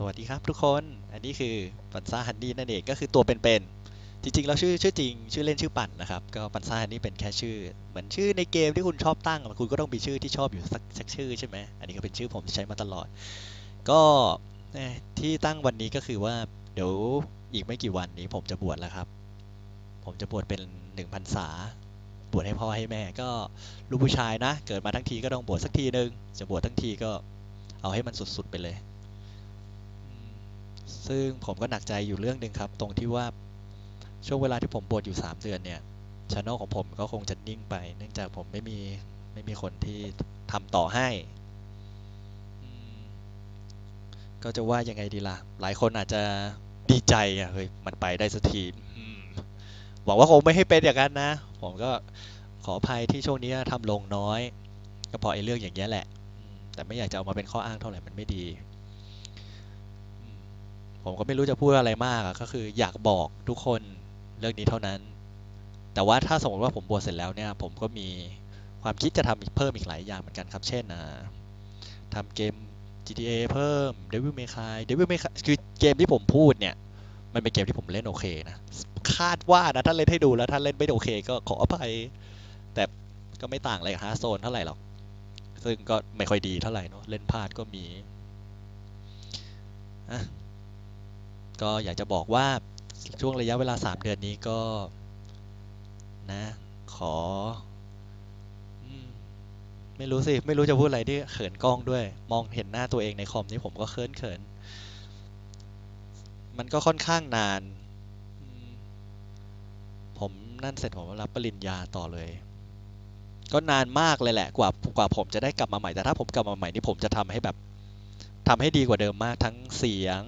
สวัสดีครับทุกคน อันนี้คือปันซ่าฮันนี่นั่นเองก็คือตัวเป็นๆ จริงๆ แล้วชื่อชื่อจริง ชื่อเล่นชื่อปั่นนะครับ ก็ปันซ่าฮันนี่เป็นแค่ชื่อ เหมือนชื่อในเกมที่คุณชอบตั้ง คุณก็ต้องมีชื่อที่ชอบอยู่สักสักชื่อใช่ไหม อันนี้ก็เป็นชื่อผมที่ใช้มาตลอด ก็ที่ตั้งวันนี้ก็คือว่าเดี๋ยวอีกไม่กี่วันนี้ผมจะบวชแล้วครับ ผมจะบวชเป็นหนึ่งพรรษา บวชให้พ่อให้แม่ ก็ลูกผู้ชายนะ เกิดมาทั้งทีก็ต้องบวชสักทีนึง จะบวชทั้งทีก็เอาให้มันสุดๆไปเลย ซึ่งผมก็หนักใจอยู่เรื่องหนึ่งครับ ตรงที่ว่าช่วงเวลาที่ผมบวชอยู่ 3 เดือนเนี่ยช anel ของผมก็คงจะนิ่งไป เนื่องจากผมไม่มีไม่มีคนที่ทำต่อให้ ก็จะว่ายังไงดีล่ะ หลายคนอาจจะดีใจอะเฮ้ยมันไปได้สักทีหวังว่าคงไม่ให้เป็นอย่างนั้นนะ ผมก็ขออภัยที่ช่วงนี้ทำลงน้อย ก็เพราะไอ้เรื่องอย่างเงี้ยแหละ แต่ไม่อยากจะเอามาเป็นข้ออ้างเท่าไหร่มันไม่ดี ผมก็ไม่รู้จะพูดอะไรมากอะก็คืออยากบอกทุกคนเรื่องนี้เท่านั้น แต่ว่าถ้าสมมติว่าผมบวชเสร็จแล้วเนี่ย ผมก็มีความคิดจะทำอีกเพิ่มอีกหลายอย่างเหมือนกันครับ เช่นทำเกม GTA เพิ่ม Devil May Cry Devil May Cry คือเกมที่ผมพูดเนี่ย มันเป็นเกมที่ผมเล่นโอเคนะ คาดว่านะถ้าเล่นให้ดูแล้วถ้าเล่นไม่โอเค ก็ขออภัย แต่ก็ไม่ต่างอะไรกับฮาร์โซนเท่าไหร่หรอก ซึ่งก็ไม่ค่อยดีเท่าไหร่เนาะ เล่นพลาดก็มีอะ ก็อยากจะบอกว่าช่วงระยะเวลา 3 เดือนนี้ก็นะขอไม่รู้สิ ไม่รู้จะพูดอะไรที่เขินกล้องด้วย มองเห็นหน้าตัวเองในคอมนี่ผมก็เขินเขิน มันก็ค่อนข้างนาน ผมนั่นเสร็จผมรับปริญญาต่อเลย ก็นานมากเลยแหละ กว่ากว่าผมจะได้กลับมาใหม่ แต่ถ้าผมกลับมาใหม่นี่ผมจะทำให้แบบทำให้ดีกว่าเดิมมากทั้งเสียง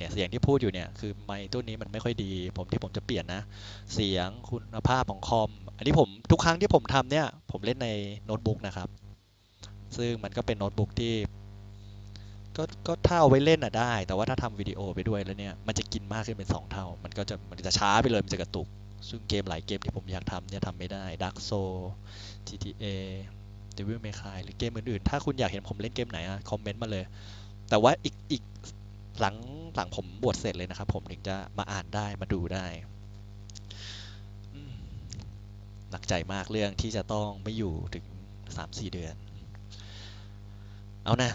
เนี่ยเสียงที่พูดอยู่เนี่ยคือไมค์ตัวนี้มันไม่ค่อยดี ผมที่ผมจะเปลี่ยนนะ เสียงคุณภาพของคอม อันนี้ผมทุกครั้งที่ผมทำเนี่ย ผมเล่นในโน้ตบุ๊กนะครับ ซึ่งมันก็เป็นโน้ตบุ๊กที่ก็ก็ถ้าเอาไว้เล่นอะได้ แต่ว่าถ้าทำวิดีโอไปด้วยแล้วเนี่ยมันจะกินมากขึ้นเป็น 2 เท่า มันก็จะมันจะช้าไปเลยมันจะกระตุก ซึ่งเกมหลายเกมที่ผมอยากทำเนี่ยทำไม่ได้ Dark Soul GTA Devil May Cry หรือเกมอื่นๆ ถ้าคุณอยากเห็นผมเล่นเกมไหนอะคอมเมนต์มาเลย แต่ว่าอีกอีกหลัง หลังผมบวชเสร็จเลยนะครับ ผมถึงจะมาอ่านได้มาดูได้หนักใจมากเรื่องที่จะต้องไม่อยู่ถึงสามสี่เดือน เอานะ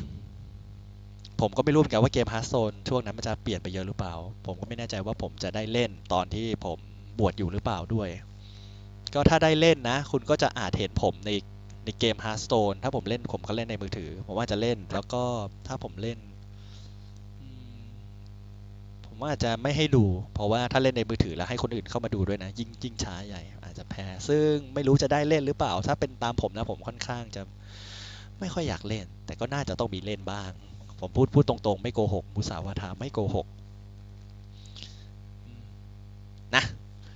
ผมก็ไม่รู้เหมือนกันว่าเกมฮาร์ t โซนช่วงนั้นมันจะเปลี่ยนไปเยอะหรือเปล่า ผมก็ไม่แน่ใจว่าผมจะได้เล่นตอนที่ผมบวชอยู่หรือเปล่าด้วย ก็ถ้าได้เล่นนะ คุณก็จะอาจเห็นผมในในเกม Hearthstone ถ้าผมเล่นผมก็เล่นในมือถือ ผมว่าจะเล่น แล้วก็ถ้าผมเล่น ผมว่าอาจจะไม่ให้ดู เพราะว่าถ้าเล่นในมือถือแล้วให้คนอื่นเข้ามาดูด้วยนะ ยิ่งยิ่งช้าใหญ่อาจจะแพ้ ซึ่งไม่รู้จะได้เล่นหรือเปล่า ถ้าเป็นตามผมนะผมค่อนข้างจะไม่ค่อยอยากเล่น แต่ก็น่าจะต้องมีเล่นบ้าง ผมพูดพูดตรงๆ ไม่โกหกมุสาวาทาไม่โกหกนะ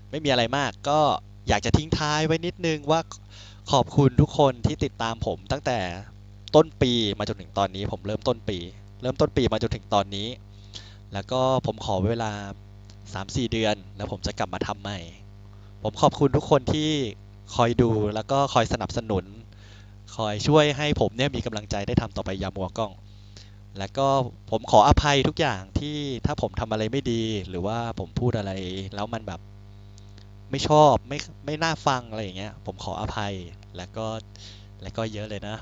ไม่มีอะไรมากก็อยากจะทิ้งท้ายไว้นิดนึงว่าขอบคุณทุกคนที่ติดตามผมตั้งแต่ต้นปีมาจนถึงตอนนี้ผมเริ่มต้นปี เริ่มต้นปีมาจนถึงตอนนี้ แล้วก็ผมขอเวลา 3-4 เดือน แล้วผมจะกลับมาทำใหม่ ผมขอบคุณทุกคนที่คอยดูแล้วก็คอยสนับสนุน คอยช่วยให้ผมเนี่ยมีกำลังใจได้ทำต่อไปยามัวกล้อง แล้วก็ผมขออภัยทุกอย่างที่ถ้าผมทำอะไรไม่ดี หรือว่าผมพูดอะไร แล้วมันแบบไม่ชอบไม่ไม่น่าฟังอะไรอย่างเงี้ย ผมขออภัยแล้วก็แล้วก็เยอะเลยนะ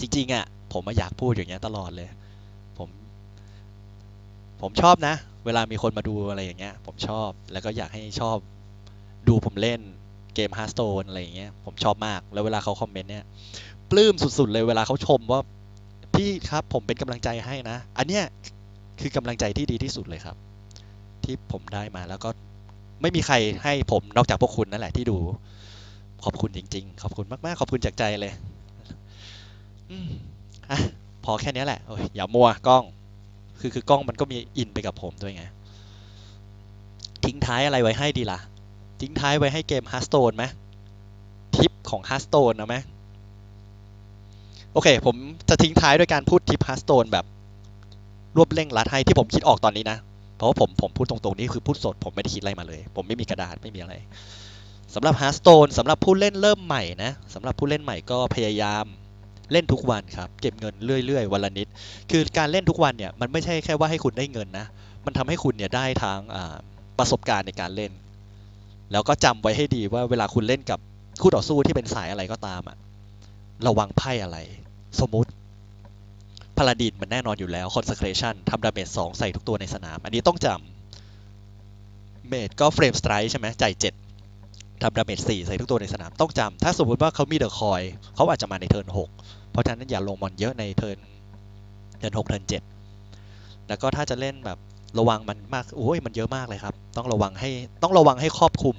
จริงๆอะผมมาอยากพูดอย่างเงี้ยตลอดเลย ผมชอบนะ เวลามีคนมาดูอะไรอย่างเงี้ย ผมชอบแล้วก็อยากให้ชอบดูผมเล่นเกม Hearthstone อะไรอย่างเงี้ยผมชอบมาก แล้วเวลาเขาคอมเมนต์เนี่ยปลื้มสุดๆเลยเวลาเขาชมว่าพี่ครับผมเป็นกำลังใจให้นะ อันเนี้ยคือกำลังใจที่ดีที่สุดเลยครับ ที่ผมได้มาแล้วก็ไม่มีใครให้ผมนอกจากพวกคุณนั่นแหละที่ดู ขอบคุณจริง ๆ ขอบคุณมากๆ ขอบคุณจากใจเลย อืมอะพอแค่นี้แหละโอ้ยอย่ามัวกล้อง คือคือกล้องมันก็มีอินไปกับผมด้วยไง ทิ้งท้ายอะไรไว้ให้ดีล่ะ ทิ้งท้ายไว้ให้เกม Hearthstone ไหมทิปของ Hearthstone นะไหมโอเค ผมจะทิ้งท้ายด้วยการพูดทิป Hearthstone แบบรวบเร่งรัดให้ที่ผมคิดออกตอนนี้นะ เพราะว่าผมผมพูดตรงๆ นี่คือพูดสด ผมไม่ได้คิดอะไรมาเลย ผมไม่มีกระดาษไม่มีอะไรสำหรับ Hearthstone สำหรับผู้เล่นเริ่มใหม่นะสำหรับผู้เล่นใหม่ก็พยายาม เล่นทุกวันครับ เก็บเงินเรื่อยๆ วันละนิด คือการเล่นทุกวันเนี่ยมันไม่ใช่แค่ว่าให้คุณได้เงินนะ มันทำให้คุณเนี่ยได้ทั้งประสบการณ์ในการเล่น แล้วก็จำไว้ให้ดีว่าเวลาคุณเล่นกับคู่ต่อสู้ที่เป็นสายอะไรก็ตามอะระวังไพ่อะไร สมมติพาลาดินมันแน่นอนอยู่แล้ว consecration ทำดาเมจสองใส่ทุกตัวในสนาม อันนี้ต้องจำเมจก็เฟรมสไตร์ใช่ไหมจ่ายเจ็ด ทำดาเมจสี่ใส่ทุกตัวในสนามต้องจำถ้าสมมติว่าเขามีเดอะคอยเขาอาจจะมาในเทิร์นหกเพราะฉะนั้นอย่าลงมอนเยอะในเทิร์นเทิร์นหกเทิร์นเจ็ดแล้วก็ถ้าจะเล่นแบบระวังมันมากโอ้ยมันเยอะมากเลยครับ ต้องระวังให้ต้องระวังให้ครอบคลุม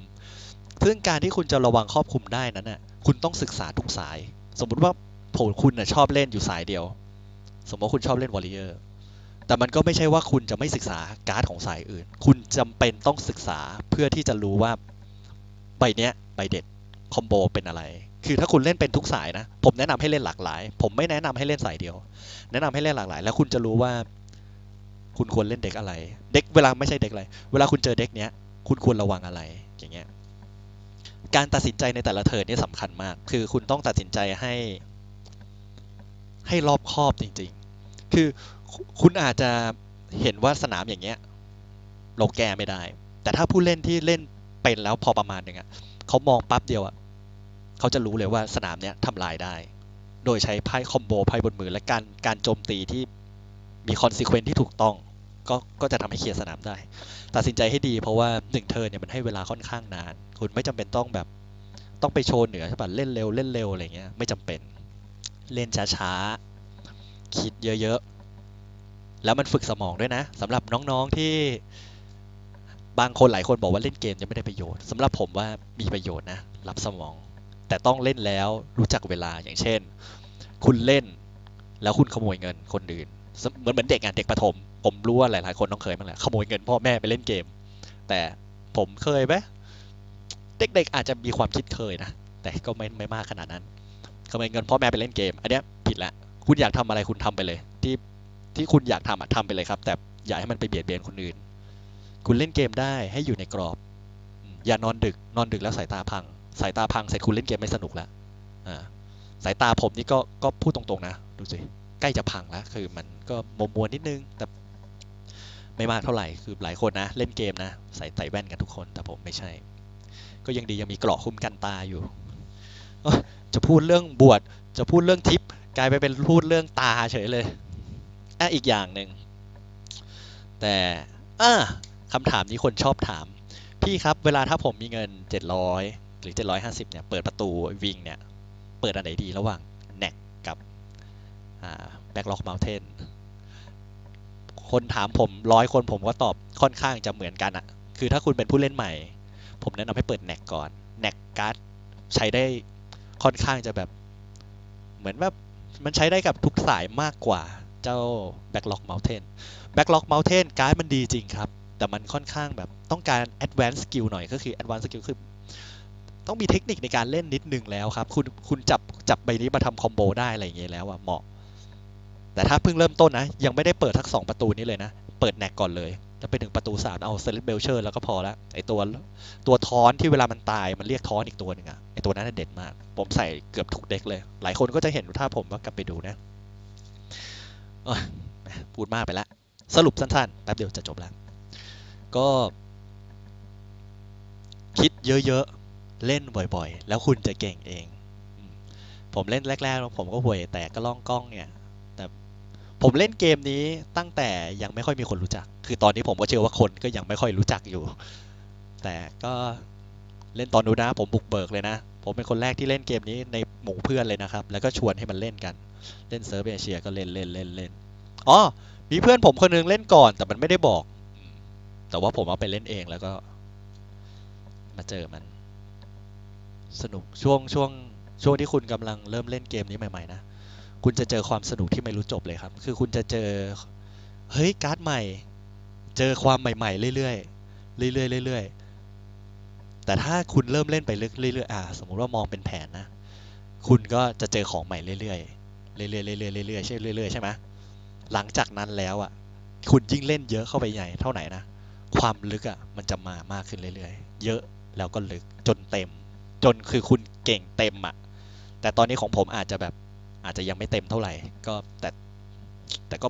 ซึ่งการที่คุณจะระวังครอบคลุมได้นั้นน่ะคุณต้องศึกษาทุกสาย สมมุติว่าผมคุณน่ะชอบเล่นอยู่สายเดียว สมมติว่าคุณชอบเล่นวอลเลเยอร์แต่มันก็ไม่ใช่ว่าคุณจะไม่ศึกษาการ์ดของสายอื่น คุณจำเป็นต้องศึกษาเพื่อที่จะรู้ว่า ใบเนี้ยใบเด็ดคอมโบเป็นอะไร คือถ้าคุณเล่นเป็นทุกสายนะ ผมแนะนำให้เล่นหลากหลาย ผมไม่แนะนำให้เล่นสายเดียว แนะนำให้เล่นหลากหลาย แล้วคุณจะรู้ว่า คุณควรเล่นเด็กอะไร เด็กเวลาไม่ใช่เด็กอะไร เวลาคุณเจอเด็กเนี้ย คุณควรระวังอะไร อย่างเงี้ย การตัดสินใจในแต่ละเทิร์นนี่สำคัญมาก คือคุณต้องตัดสินใจให้ ให้รอบคอบจริง ๆ คือคุคุณอาจจะเห็นว่าสนามอย่างเงี้ย เราแก้ไม่ได้ แต่ถ้าผู้เล่นที่เล่น เป็นแล้วพอประมาณหนึ่งอะเขามองปั๊บเดียวอะเขาจะรู้เลยว่าสนามเนี้ยทำลายได้ โดยใช้ไพ่คอมโบไพ่บนมือและการการโจมตีที่มีคอนซีเควนที่ถูกต้อง ก็ก็จะทำให้เคลียร์สนามได้ ตัดสินใจให้ดีเพราะว่าหนึ่งเทิร์นเนี่ยมันให้เวลาค่อนข้างนาน คุณไม่จำเป็นต้องแบบต้องไปโชว์เหนือใช่ปะเล่นเร็วเล่นเร็วอะไรเงี้ยไม่จำเป็นเล่นช้าๆคิดเยอะๆแล้วมันฝึกสมองด้วยนะสำหรับน้องๆที่ บางคนหลายคนบอกว่าเล่นเกมยังไม่ได้ประโยชน์สำหรับผมว่ามีประโยชน์นะ รับสมอง แต่ต้องเล่นแล้วรู้จักเวลาอย่างเช่น คุณเล่น แล้วคุณขโมยเงินคนอื่นเหมือนเหมือนเด็กอะเด็กประถม ผมรู้ว่าหลาย ๆ คนต้องเคยบ้งแหละขโมยเงินพ่อแม่ไปเล่นเกม แต่ผมเคยไหมเด็ก ๆ อาจจะมีความคิดเคยนะแต่ก็ไม่ไม่มากขนาดนั้นขโมยเงินพ่อแม่ไปเล่นเกม อันเนี้ยผิดละคุณอยากทำอะไรคุณทำไปเลย ที่ที่คุณอยากทำอะทำไปเลยครับ แต่อย่าให้มันไปเบียดเบียนคนอื่น คุณเล่นเกมได้ให้อยู่ในกรอบอืมอย่านอนดึก นอนดึกแล้วสายตาพัง สายตาพังเสร็จคุณเล่นเกมไม่สนุกละอ่าสายตาผมนี่ก็ก็พูดตรงๆนะ ดูสิ ใกล้จะพังแล้ว คือมันก็มัวมัวๆนิดนึง แต่ไม่มากเท่าไหร่ คือหลายคนนะ เล่นเกมนะ ใส่ใส่แว่นกันทุกคน แต่ผมไม่ใช่ ก็ยังดียังมีเกราะคุ้มกันตาอยู่เอ้ยจะพูดเรื่องบวช จะพูดเรื่องทิป กลายไปเป็นพูดเรื่องตาเฉยเลยอะอีกอย่างหนึ่ง แต่อะ คำถามนี้คนชอบถาม พี่ครับเวลาถ้าผมมีเงิน 700 หรือ 750 เนี่ย เปิดประตูวิงเนี่ย เปิดอันไหนดีระหว่างแน็กกับแบ็กล็อกเมลเทนคนถามผมร้อยคนผมก็ตอบค่อนข้างจะเหมือนกันอะคือถ้าคุณเป็นผู้เล่นใหม่ ผมแนะนำให้เปิดแน็กก่อนแน็กการ์ดใช้ได้ค่อนข้างจะแบบ เหมือนแบบมันใช้ได้กับทุกสายมากกว่าเจ้า Backlog Mountain Backlog Mountain การ์ดมันดีจริงครับ แต่มันค่อนข้างแบบต้องการ Advanced Skill หน่อยก็คือ Advanced Skill คือ ต้องมีเทคนิคในการเล่นนิดนึงแล้วครับ คุณคุณจับจับใบนี้มาทำคอมโบได้อะไรอย่างเงี้ยแล้วอะเหมาะ แต่ถ้าเพิ่งเริ่มต้นนะ ยังไม่ได้เปิดทั้งสองประตูนี้เลยนะ เปิดแน็กก่อนเลยแล้วไปถึงประตูสามเอาเซเลบเบลเชอร์แล้วก็พอละไอตัวตัวทอนที่เวลามันตายมันเรียกทอนอีกตัวหนึ่งอะไอตัวนั้นเด็ดมาก ผมใส่เกือบทุกเด็กเลย หลายคนก็จะเห็นถ้าผมว่ากลับไปดูนะพูดมากไปละ สรุปสั้นๆ แป๊บเดียวจะจบแล้ว ก็คิดเยอะๆ เล่นบ่อยๆ แล้วคุณจะเก่งเอง ผมเล่นแรกๆผมก็ห่วยแตกก็ล่องกล้องเนี่ย แต่ผมเล่นเกมนี้ตั้งแต่ยังไม่ค่อยมีคนรู้จัก คือตอนนี้ผมก็เชื่อว่าคนก็ยังไม่ค่อยรู้จักอยู่ แต่ก็เล่นตอนนู้นนะ ผมบุกเบิกเลยนะ ผมเป็นคนแรกที่เล่นเกมนี้ในหมู่เพื่อนเลยนะครับ แล้วก็ชวนให้มันเล่นกัน เล่นเซิร์ฟเอเชียก็เล่นเล่นเล่นเล่นอ๋อมีเพื่อนผมคนหนึงเล่นก่อน แต่มันไม่ได้บอก แต่ว่าผมเอาไปเล่นเองแล้วก็ มาเจอมัน สนุกช่วงช่วง ช่วงที่คุณกำลังเริ่มเล่นเกมนี้ใหม่ๆนะคุณจะเจอความสนุกที่ไม่รู้จบเลยครับ คือคุณจะเจอ เฮ้ยการ์ดใหม่ เจอความใหม่ๆเรื่อยๆเรื่อยๆเรื่อยๆแต่ถ้าคุณเริ่มเล่นไปเรื่อยๆอ่า สมมุติว่ามองเป็นแผนนะ คุณก็จะเจอของใหม่เรื่อยๆเรื่อยๆเรื่อยๆเรื่อยๆใช่เรื่อยๆใช่ไหมหลังจากนั้นแล้วอะ คุณยิ่งเล่นเยอะเข้าไปใหญ่เท่าไหร่นะ ความลึกอะมันจะมามากขึ้นเรื่อยๆ เยอะแล้วก็ลึกจนเต็ม จนคือคุณเก่งเต็มอะ แต่ตอนนี้ของผมอาจจะแบบอาจจะยังไม่เต็มเท่าไหร่ ก็แต่แต่ก็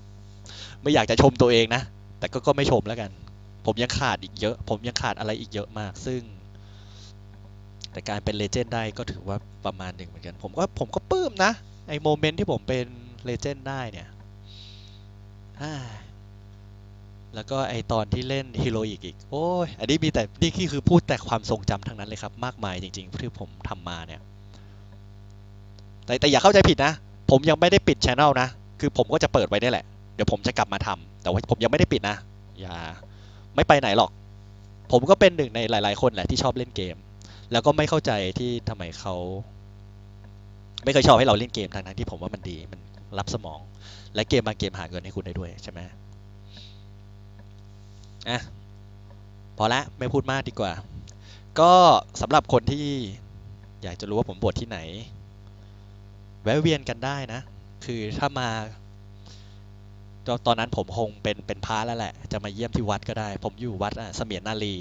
ไม่อยากจะชมตัวเองนะ แต่ก็ก็ไม่ชมแล้วกัน ผมยังขาดอีกเยอะ ผมยังขาดอะไรอีกเยอะมาก ซึ่ง แต่การเป็นเลเจนด์ได้ก็ถือว่าประมาณหนึ่งเหมือนกัน ผมก็ผมก็ปลื้มนะ ไอโมเมนต์ที่ผมเป็นเลเจนด์ได้เนี่ย แล้วก็ไอตอนที่เล่นฮีโร่อีกอีก โอ้ย อันนี้มีแต่นี่คือพูดแต่ความทรงจำทั้งนั้นเลยครับ มากมายจริงๆที่ผมทำมาเนี่ย แต่แต่อย่าเข้าใจผิดนะ ผมยังไม่ได้ปิดช anel นะ คือผมก็จะเปิดไว้ได้แหละ เดี๋ยวผมจะกลับมาทำแต่ว่าผมยังไม่ได้ปิดนะ อย่า ไม่ไปไหนหรอก ผมก็เป็นหนึ่งในหลาย ๆ คนแหละที่ชอบเล่นเกม แล้วก็ไม่เข้าใจที่ทำไมเขา ไม่เคยชอบให้เราเล่นเกมทั้งนั้นที่ผมว่ามันดี มันรับสมอง และเกมบางเกมหาเงินให้คุณได้ด้วยใช่ไหม อะพอละไม่พูดมากดีกว่า ก็สำหรับคนที่อยากจะรู้ว่าผมบวชที่ไหน แวะเวียนกันได้นะ คือถ้ามาตอนตอนนั้นผมคงเป็นเป็นพระแล้วแหละ จะมาเยี่ยมที่วัดก็ได้ ผมอยู่วัดอะเสมียนนารี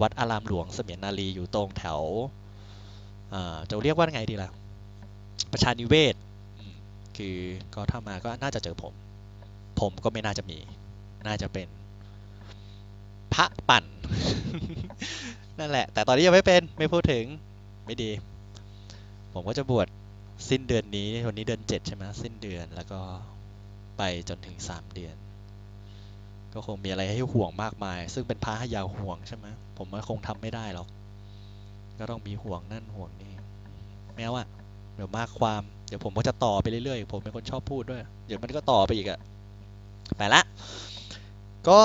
วัดอารามหลวงเสมียนนารีอยู่ตรงแถวจะเรียกว่าไงดีล่ะ ประชานิเวศ คือก็ถ้ามาก็น่าจะเจอผม ผมก็ไม่น่าจะมี น่าจะเป็น พระปั่น นั่นแหละ แต่ตอนนี้ยังไม่เป็นไม่พูดถึงไม่ดี ผมก็จะบวชสิ้นเดือนนี้วันนี้เดือนเจ็ดใช่ไหมสิ้นเดือนแล้วก็ไปจนถึงสามเดือน ก็คงมีอะไรให้ห่วงมากมาย ซึ่งเป็นพระให้ยาวห่วงใช่ไหมผมว่าคงทำไม่ได้หรอก ก็ต้องมีห่วงนั่นห่วงนี่แม้ว่าเดี๋ยวมากความเดี๋ยวผมก็จะต่อไปเรื่อยๆ ผมเป็นคนชอบพูดด้วย เดี๋ยวมันก็ต่อไปอีกอะไปละ ก็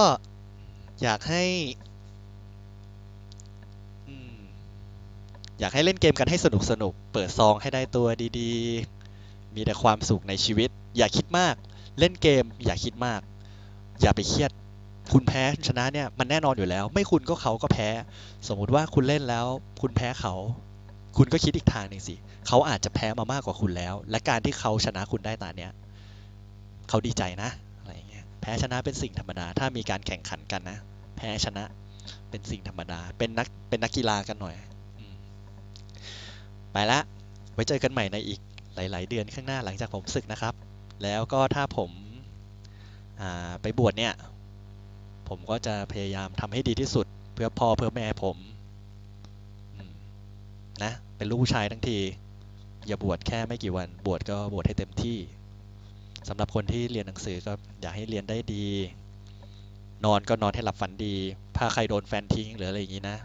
อยากให้อยากให้เล่นเกมกันให้สนุกสนุก เปิดซองให้ได้ตัวดีๆ มีแต่ความสุขในชีวิต อย่าคิดมาก เล่นเกม อย่าคิดมาก อย่าไปเครียด คุณแพ้ชนะเนี่ยมันแน่นอนอยู่แล้ว ไม่คุณก็เขาก็แพ้ สมมุติว่าคุณเล่นแล้ว คุณแพ้เขา คุณก็คิดอีกทางหนึ่งสิ เขาอาจจะแพ้มามากกว่าคุณแล้ว และการที่เขาชนะคุณได้ตาเนี้ย เขาดีใจนะ พ้ชนะเป็นสิ่งธรรมดา ถ้ามีการแข่งขันกันนะ แพ้ชนะเป็นสิ่งธรรมดา เป็นนักเป็นนักกีฬากันหน่อยอไปละ ไว้เจอกันใหม่ในอีกหลาย ๆ เดือนข้างหน้าหลังจากผมศึกนะครับ แล้วก็ถ้าผมาไปบวชเนี่ย ผมก็จะพยายามทำให้ดีที่สุด เพื่อพ่อเพื่อแม่ผมมนะเป็นลูกผู้ชายทั้งที อย่าบวชแค่ไม่กี่วัน บวชก็บวชให้เต็มที่ สำหรับคนที่เรียนหนังสือก็อยากให้เรียนได้ดี นอนก็นอนให้หลับฝันดี ถ้าใครโดนแฟนทิ้งหรืออะไรอย่างนี้นะ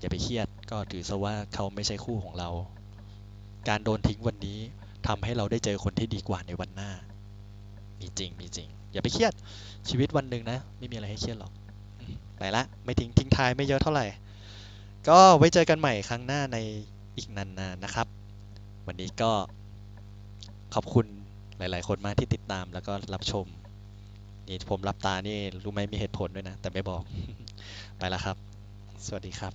อย่าไปเครียดก็ถือซะว่าเขาไม่ใช่คู่ของเรา การโดนทิ้งวันนี้ทำให้เราได้เจอคนที่ดีกว่าในวันหน้า มีจริงมีจริง อย่าไปเครียดชีวิตวันหนึ่งนะ ไม่มีอะไรให้เครียดหรอกไปละไม่ทิ้งทิ้งท้ายไม่เยอะเท่าไหร่ ก็ไว้เจอกันใหม่ครั้งหน้าในอีกนานๆนะครับ วันนี้ก็ขอบคุณ หลาย ๆ คนมากที่ติดตามแล้วก็รับชม นี่ผมรับตานี่รู้ไหมมีเหตุผลด้วยนะ แต่ไม่บอก ไปแล้วครับ สวัสดีครับ